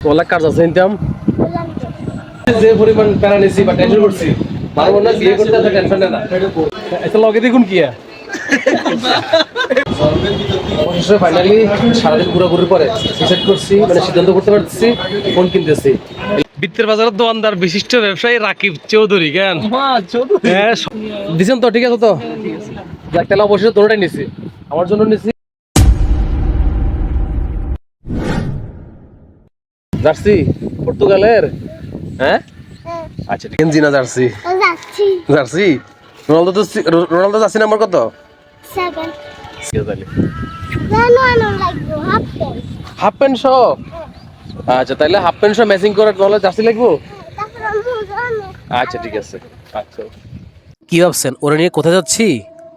তোলা কাজ আছে ইনকাম যে পরিমাণ প্যারা নিছি বা টেনশন করছি মারবো না বিয়ে করতে আছে টেনশন না। এটা লগে দেখুন কি অবশেষে ফাইনালি সারাদিন ঘোরাঘুরির পরে ডিসাইড করছি মানে সিদ্ধান্ত করতে পারতেছি ফোন কিনতেছি। বৃত্তের বাজারের দোকানদার বিশিষ্ট ব্যবসায়ী রাকিব চৌধুরী কেন? হ্যাঁ দিছেন তো ঠিক আছে তো? যাক তাহলে অবশ্যই তোরটাই নিছি। আমার জন্য নিছি। জার্সি? পর্তুগালের? হ্যাঁ? আচ্ছা ঠিক আছে। না জার্সি? জার্সি। রোনালদো তো রোনালদো জার্সি নাম্বার কত? হাফ প্যান্ট হাফ আচ্ছা তাহলে হাফ প্যান্ট সহ ম্যাচিং করে তাহলে জার্সি লাগবো? তারপর আমি জানো আচ্ছা ঠিক আছে। আচ্ছা। কি ভাবছেন? ওরে নিয়ে কোথায় যাচ্ছি?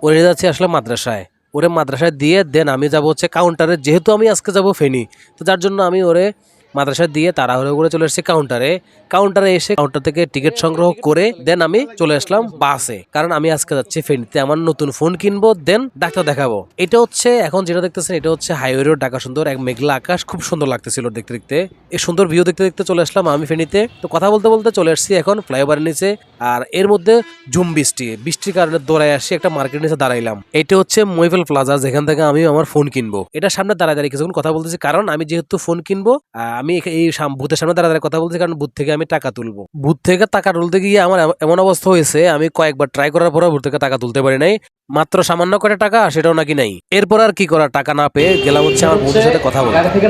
ওরে নিয়ে যাচ্ছি আসলে মাদ্রাসায়। ওরে মাদ্রাসায় দিয়ে দেন আমি যাব হচ্ছে কাউন্টারে যেহেতু আমি আজকে যাব ফেনি তো যার জন্য আমি ওরে মাদ্রাসায় দিয়ে তাড়াহুড়ো করে চলে এসেছি কাউন্টারে কাউন্টারে এসে কাউন্টার থেকে টিকিট সংগ্রহ করে দেন আমি চলে আসলাম বাসে কারণ আমি আজকে যাচ্ছি ফেনীতে, আমার নতুন ফোন কিনবো দেন ডাক্তার দেখাবো। এটা হচ্ছে, এখন যেটা দেখতেছেন, এটা হচ্ছে হাইওয়ে রোড ঢাকা সুন্দর, এক মেঘলা আকাশ, খুব সুন্দর লাগতেছিল দেখতে দেখতে। এই সুন্দর ভিউ দেখতে দেখতে চলে আসলাম আমি ফেনীতে। তো কথা বলতে বলতে চলে আসছি এখন ফ্লাইওভারের নিচে। আর এর মধ্যে ঝুম বৃষ্টি, বৃষ্টির কারণে দৌড়ায় আসি একটা মার্কেটের নিচে দাঁড়াইলাম। এটা হচ্ছে মইফেল প্লাজা যেখান থেকে আমি আমার ফোন কিনবো। এটা সামনে দাঁড়ায় দাঁড়িয়ে কিছুক্ষণ কথা বলতেছি, কারণ আমি যেহেতু ফোন কিনবো আমি এই বুথের সামনে দাঁড়িয়ে কথা বলছি কারণ বুথ থেকে আমি টাকা তুলবো। বুথ থেকে টাকা তুলতে গিয়ে আমার এম- এমন অবস্থা হয়েছে, আমি কয়েকবার ট্রাই করার পরে ভূত থেকে টাকা তুলতে পারি নাই। মাত্র সামান্য কয়টা টাকা, সেটাও নাকি নাই। এরপর আর কি করা টাকা না পেয়ে গেলাম হচ্ছে আমার বন্ধুর সাথে কথা বলতে। থেকে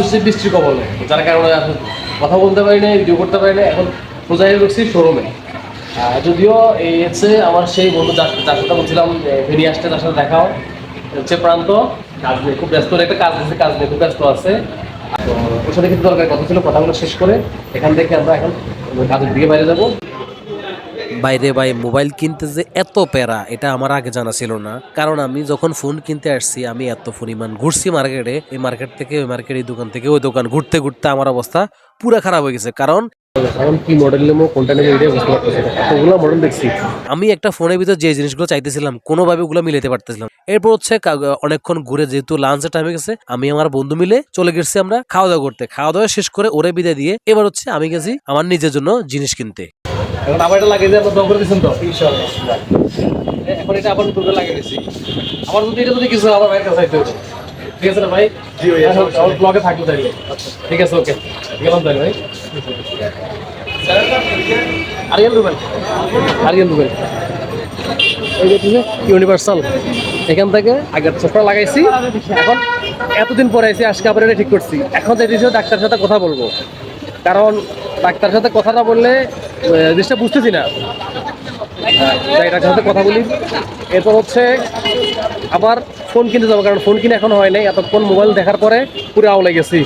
হচ্ছে বৃষ্টির কবলে, যার কারণে কথা বলতে পারি না ভিডিও করতে পারি না এখন শোরুমে যদিও এই হচ্ছে আমার সেই বন্ধু যার সাথে বলছিলাম যে আসতে তার সাথে দেখাও। হচ্ছে প্রান্ত, কাজ নিয়ে খুব ব্যস্ত, একটা কাজ আছে, কাজ নিয়ে খুব ব্যস্ত আছে। ওর সাথে দরকার কথা ছিল, কথাগুলো শেষ করে এখান থেকে আমরা এখন কাজের বাইরে যাব। বাইরে ভাই, মোবাইল কিনতে যে এত প্যারা, এটা আমার আগে জানা ছিল না। কারণ আমি যখন ফোন কিনতে আসছি, আমি এত পরিমাণ ঘুরছি মার্কেটে, এই মার্কেট থেকে ওই মার্কেট এই দোকান থেকে, ওই দোকান ঘুরতে ঘুরতে আমার অবস্থা পুরা খারাপ হয়ে গেছে। কারণ এখন কি মডেল নেব কোনটা নেব এটাই বুঝতে পারতেছি না। মডেল দেখছি। আমি একটা ফোনের ভিতর যে জিনিসগুলো চাইতেছিলাম কোনোভাবে ওগুলো মিলাতে পারতেছিলাম এরপর হচ্ছে অনেকক্ষণ ঘুরে যেহেতু লাঞ্চের টাইম গেছে আমি আমার বন্ধু মিলে চলে গেছি আমরা খাওয়া দাওয়া করতে। খাওয়া দাওয়া শেষ করে ওরে বিদায় দিয়ে এবার হচ্ছে আমি গেছি আমার নিজের জন্য জিনিস কিনতে। এখন আবার এটা লাগিয়ে দিয়ে আপনার দম করে দিচ্ছেন তো? এখন এটা আবার নতুন করে লাগিয়ে দিচ্ছি আবার যদি এটা যদি কিছু আবার ভাইয়ের কাছে। ঠিক আছে না ভাই? এখন আমার ব্লগে থাকল তাইলে ঠিক আছে ওকে গেলাম তাইলে ভাই। আরিয়ান রুবেল। আরিয়ান রুবেল। এই যে ইউনিভার্সাল এখান থেকে আগের চশমা লাগাইছি। এখন এতদিন পরে এসে আজকে আবার এটা ঠিক করছি। এখন যেতেছি ডাক্তারের সাথে কথা বলব। কারণ ডাক্তারের সাথে কথা না বললে জিনিসটা বুঝতেছি না। হ্যাঁ, ডাক্তারের সাথে কথা বলি। এরপর হচ্ছে আবার ফোন কিনতে যাব কারণ ফোন কিনে এখন হয় নাই। এতক্ষণ মোবাইল দেখার পরে পুরো আওলে গেছি।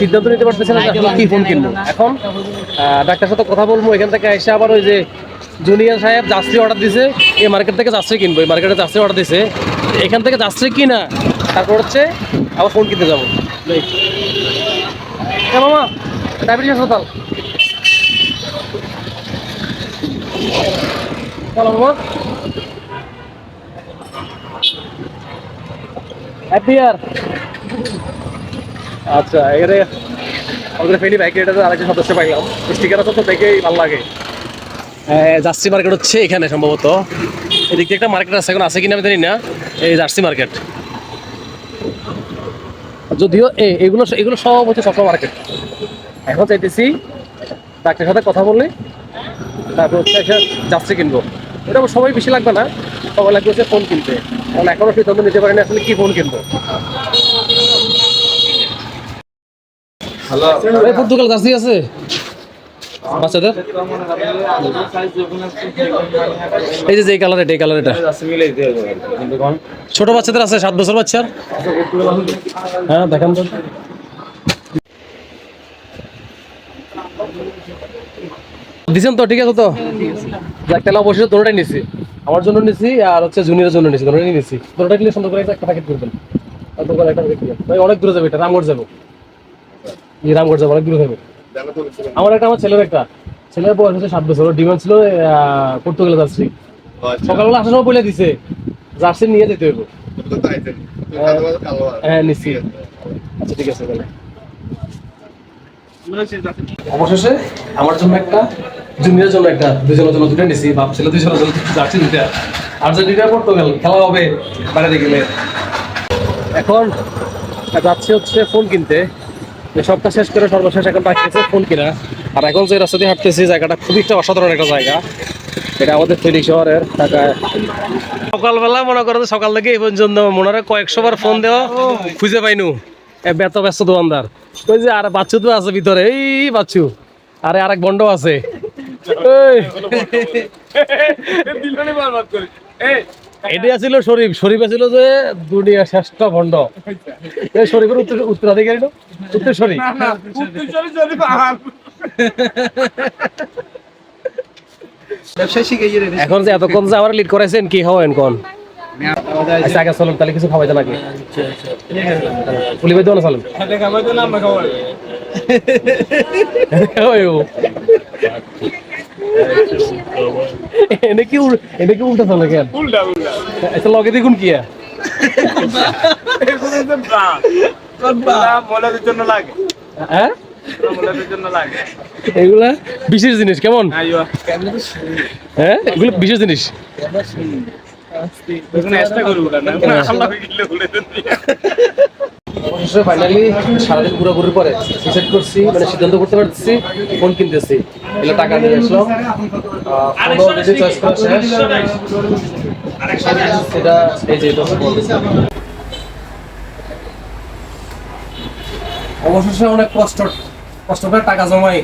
সিদ্ধান্ত নিতে পারতেছি না কি ফোন কিনবো। এখন আহ, ডাক্তারের সাথে কথা বলব এখান থেকে এসে আবার ওই যে জুনিয়র সাহেব যাত্রী অর্ডার দিছে। এই মার্কেট থেকে যাত্রী কিনবো এই মার্কেটে যাত্রী অর্ডার দিছে। এখান থেকে যাত্রী কিনা তারপর হচ্ছে আবার ফোন কিনতে যাব। এই। মামা ডায়াবেটিস হাসপাতাল। চলো মামা হ্যাপি আচ্ছা এখানে আমাদের ফেনি বাইক এটাতে আরেকজন সদস্য পাইলাম। স্টিকার আছে তো দেখেই ভালো লাগে। জার্সি মার্কেট হচ্ছে এখানে সম্ভবত। এদিক একটা মার্কেট আছে এখন আছে কিনা আমি জানি না। এই জার্সি মার্কেট। যদিও এগুলো এগুলো সব হচ্ছে সবসময় মার্কেট। এখন চাইতেছি ডাক্তারের সাথে কথা বললে তারপর হচ্ছে একটা যাত্রী কিনবো। ওটা আমার সময় বেশি লাগবে না। সময় লাগবে হচ্ছে ফোন কিনতে। কারণ এখনও সিদ্ধান্ত নিতে পারিনি আসলে কি ফোন কিনবো। পর্তুগাল জার্সি আছে। বাচ্চাদের। এই যে যে কালার এটা এই কালার এটা। ছোট বাচ্চাদের আছে সাত বছর বাচ্চার। হ্যাঁ দেখান তো। দিছেন তো ঠিক আছে তো? যাক তাহলে অবশ্যই তোরটাই নিছি। আমার জন্য নিছি আর হচ্ছে জুনিয়রের জন্য নিছি তোরটাই নিছি। তোরটা কিনে সুন্দর করে একটা প্যাকেট করবেন দোকানে একটা প্যাকেট ভাই অনেক দূরে যাবে এটা রামগড় যাব। এই রামগড় যাব অনেক দূরে যাবে। আমার একটা আমার ছেলের একটা। ছেলের বয়স হচ্ছে সাত বছর ডিমান্ড ছিল পর্তুগালে জার্সি সকালবেলা আসার সময় বলে দিছে জার্সি নিয়ে যেতে হইব। হ্যাঁ নিচ্ছি আচ্ছা ঠিক আছে তাহলে। অবশেষে আমার জন্য একটা, জুনিয়ার জন্য একটা, দুজনের জন্য দুটো নিছি ভাবছিল দুজনের জন্য জার্সি দুটা আর্জেন্টিনা পর্তুগাল, খেলা হবে বাইরে গেলে। এখন যাচ্ছি হচ্ছে ফোন কিনতে। সবটা শেষ করে সর্বশেষ এখন বাকি আছে ফোন কিনা। আর এখন যে রাস্তা দিয়ে হাঁটতেছি, জায়গাটা খুবই একটা অসাধারণ একটা জায়গা। এটা আমাদের ফেরি শহরের ঢাকায়। সকালবেলা মনে করো যে সকাল থেকে এই পর্যন্ত মনে হয় কয়েকশো বার ফোন দেওয়া খুঁজে পাইনু। এ ব্যস্ত দোকানদার ওই যে আর বাচ্চু তো আছে ভিতরে এই বাচ্চু। আরে আরেক বন্ড আছে। এই। এটি আছিল শরীফ শরীফ আছিল যে দুনিয়া শ্রেষ্ঠ ভণ্ড এই শরীফের উত্তর উত্তরাধিকারী না উত্তরস্বরী এখন যে এতক্ষণ যে আমার লিড করাইছেন কি হবেন কোন? আচ্ছা আগে চলুন তাহলে কিছু খাওয়াইতে নাকি পুলি ভাই দোকানে চলুন এনে কি এনে কি উল্টা চলে কেন? আচ্ছা লগে দেখুন কি হ্যাঁ এগুলা বিশেষ জিনিস কেমন? হ্যাঁ এগুলো বিশেষ জিনিস? অবশেষে ফাইনালি সারাদিন ঘুরাঘুরির পরে ডিসাইড করছি মানে সিদ্ধান্ত করতে পারতেছি ফোন কিনতেছি। এগুলো টাকা নিয়ে আসলাম। অলরেডি চয়েস করা শেষ। সেটা এই যে এটা হচ্ছে ফোন। অবশেষে অনেক কষ্ট কষ্ট করে টাকা জমাই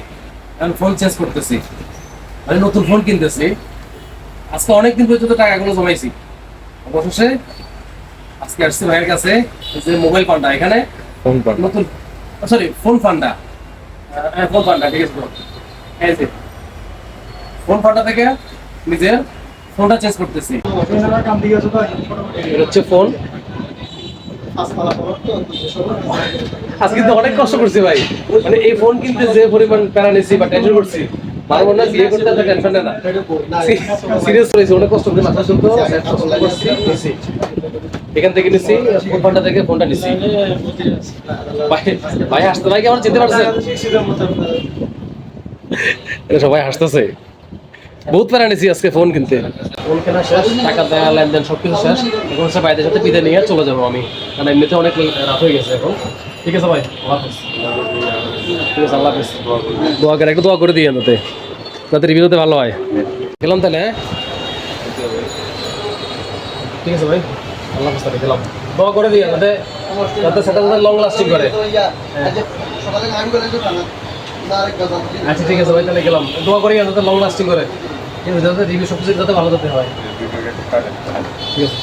আমি ফোন চেঞ্জ করতেছি। মানে নতুন ফোন কিনতেছি। আজকে অনেকদিন পর্যন্ত টাকাগুলো জমাইছি। অবশেষে আজকে আসছি ভাইয়ের কাছে যে মোবাইল ফান্ডা এখানে নতুন সরি ফোন ফান্ডা ফোন ফান্ডা ঠিক আছে এই যে ফোন ফান্ডা থেকে নিজের ফোনটা চেঞ্জ করতেছি। হচ্ছে ফোন আজকে তো অনেক কষ্ট করছি ভাই। মানে এই ফোন কিনতে যে পরিমাণ প্যারা নিছি বা টেনশন করছি। বিয়ে করতে টেনশন না। সিরিয়াস অনেক কষ্ট করে মাথা শুনতো এখান থেকে নিছি ফোন ফান্ডা থেকে ফোনটা নিছি। ভাই ভাই হাসতে ভাই কি আমার যেতে পারছেন এটা সবাই হাসতেছে বহুত প্যারা নিছি আজকে ফোন কিনতে। ফোন কেনা শেষ, টাকা দেওয়া লেনদেন সব কিছু শেষ। এখন হচ্ছে ভাইদের সাথে বিদায় নিয়ে চলে যাব আমি। কারণ এমনিতে অনেক রাত হয়ে গেছে এখন। ঠিক আছে ভাই, আল্লাহ হাফেজ। ঠিক আছে, আল্লাহ হাফেজ। দোয়া করে, একটু দোয়া করে দিয়ে যাতে যাতে রিভিউতে ভালো হয়। গেলাম তাহলে হ্যাঁ? ঠিক আছে ভাই, আল্লাহ হাফেজ গেলাম। দোয়া করে দিয়ে যাতে যাতে সেটা যাতে লং লাস্টিং করে। আচ্ছা ঠিক আছে ভাই, তাহলে গেলাম। দোয়া করি যাতে লং লাস্টিং করে। ঠিক যাতে রিভিউ সব যাতে ভালো যাতে হয়। ঠিক আছে।